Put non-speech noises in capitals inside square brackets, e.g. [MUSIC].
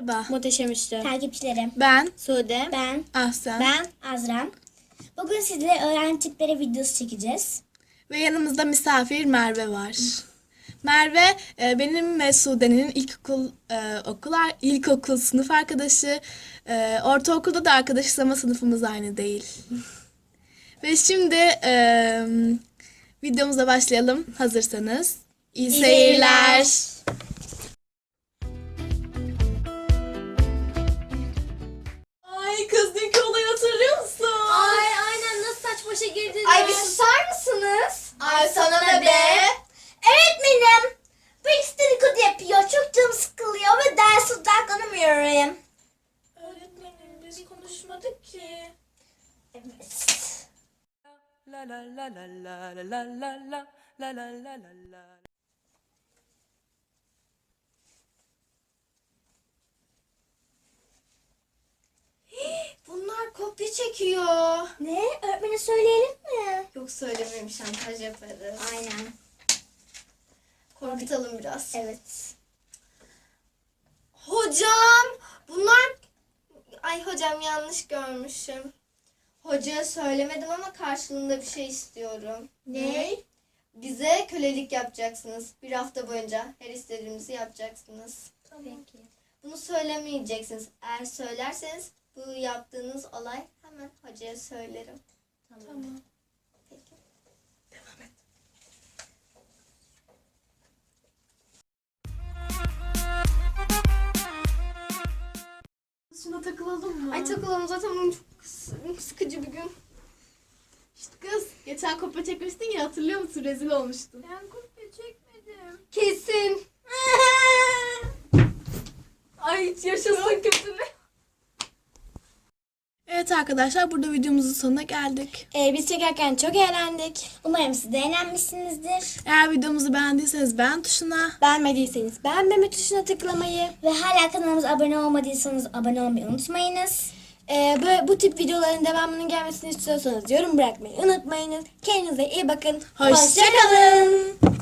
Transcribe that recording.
Merhaba. Muhteşem Üstü. Takipçilerim. Ben Sude. Ben, Ahsen ben Azra. Bugün sizlere öğrenci tipleri videosu çekeceğiz. ve yanımızda misafir Merve var. Merve e, benim ve Sude'nin ilkokul e, okular ilkokul sınıf arkadaşı. E, ortaokulda da arkadaşız ama sınıfımız aynı değil. [LAUGHS] ve şimdi e, videomuza başlayalım hazırsanız. İyi, seyirler. Ay odaklanamıyorum. Öğretmenim biz konuşmadık ki. Evet. La la la la la la la la la la la la la la. Bunlar kopya çekiyor. Ne? Öğretmene söyleyelim mi? Yok söylemeyeyim şantaj yaparız. Aynen. Korkutalım biraz. Evet. Hocam bunlar... Ay hocam yanlış görmüşüm. Hocaya söylemedim ama karşılığında bir şey istiyorum. Ne? Bize kölelik yapacaksınız. Bir hafta boyunca her istediğimizi yapacaksınız. Peki. Bunu söylemeyeceksiniz. Eğer söylerseniz bu yaptığınız olay hemen hocaya söylerim. Tamam. Peki. Takılalım mı? Ay takılalım zaten bugün çok sık- sıkıcı bir gün. İşte kız geçen kopya çekmiştin ya hatırlıyor musun? Rezil olmuştun. Ben kopya çekmedim. Kesin. [LAUGHS] Ay yaşasın kötülük. Evet arkadaşlar burada videomuzun sonuna geldik. Ee, biz çekerken çok eğlendik. Umarım siz de eğlenmişsinizdir. Eğer videomuzu beğendiyseniz beğen tuşuna Beğenmediyseniz beğenmeme tuşuna tıklamayı ve hala kanalımıza abone olmadıysanız abone olmayı unutmayınız. Ee, böyle, bu tip videoların devamının gelmesini istiyorsanız yorum bırakmayı unutmayınız. Kendinize iyi bakın. Hoşça kalın.